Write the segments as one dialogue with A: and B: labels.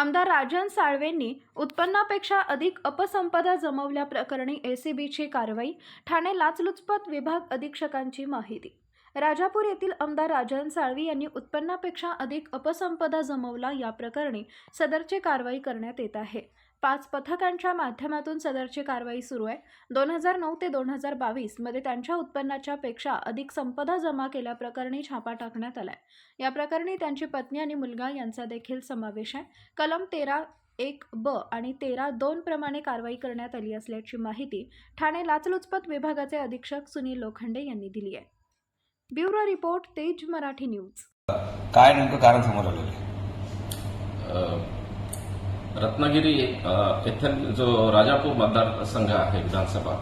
A: आमदार राजन साळवेंनी उत्पन्नापेक्षा अधिक अपसंपदा जमवल्याप्रकरणी एसीबीची कारवाई ठाणे लाचलुचपत विभाग अधीक्षकांची माहिती. राजापूर येथील आमदार राजन साळवी यांनी उत्पन्नापेक्षा अधिक अपसंपदा जमवला या प्रकरणी सदरची कारवाई करण्यात येत आहे. पाच पथकांच्या माध्यमातून सदरची कारवाई सुरू आहे. दोन हजार नऊ ते दोन हजार बावीसमध्ये त्यांच्या उत्पन्नाच्या पेक्षा अधिक संपदा जमा केल्याप्रकरणी छापा टाकण्यात आलाय. या प्रकरणी त्यांची पत्नी आणि मुलगा यांचा देखील समावेश आहे. कलम तेरा एक ब आणि तेरा दोन प्रमाणे कारवाई करण्यात आली असल्याची माहिती ठाणे लाचलुचपत विभागाचे अधीक्षक सुनील लोखंडे यांनी दिली आहे. ब्युरो रिपोर्ट तेज मराठी न्यूज.
B: काय नेमकं कारण समोर आलेलं आहे
C: रत्नागिरी येथील जो राजापूर मतदारसंघ आहे विधानसभा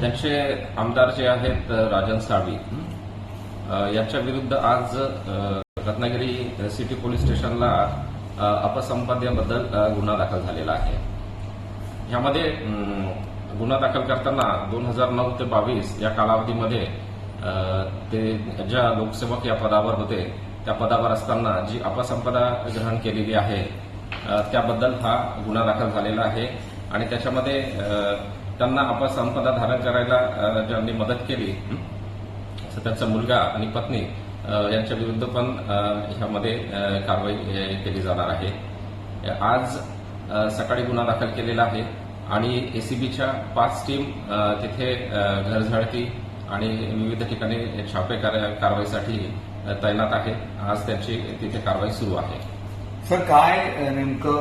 C: त्यांचे आमदार जे आहेत राजन साळवी यांच्या विरुद्ध आज रत्नागिरी सिटी पोलीस स्टेशनला अपसंपाद्याबद्दल गुन्हा दाखल झालेला आहे. ह्यामध्ये अम, गुन्हा दाखल करताना दोन हजार नऊ ते बावीस या कालावधीमध्ये ते ज्या लोकसेवक या पदावर होते त्या पदावर असताना जी अपसंपदा ग्रहण केलेली आहे त्याबद्दल हा गुन्हा दाखल झालेला आहे. आणि त्याच्यामध्ये त्यांना अपसंपदा धारण करायला ज्यांनी मदत केली त्यांचा मुलगा आणि पत्नी यांच्या विरुद्ध पण ह्यामध्ये कारवाई केली जाणार आहे. आज सकाळी गुन्हा दाखल केलेला आहे आणि एसीबीच्या पाच टीम तिथे अ, घरझाडती आणि विविध ठिकाणी छापे कार- कारवाईसाठी तैनात आहे. आज त्यांची तिथे कारवाई सुरू आहे.
B: सर काय नेमकं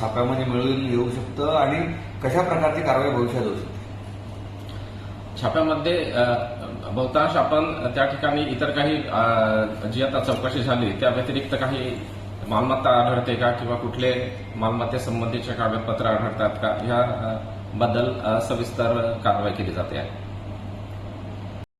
B: छाप्यामध्ये मिळून येऊ शकतं आणि कशा प्रकारची कारवाई भविष्यात होऊ शकते?
C: छाप्यामध्ये बहुतांश आपण त्या ठिकाणी इतर काही जी आता चौकशी झाली त्या व्यतिरिक्त काही मालमत्ता आढळते का किंवा कुठले मालमत्तेसंबंधीचे कागदपत्र आढळतात का? या अ, बद्दल अ, सविस्तर कारवाई केली जाते. आहे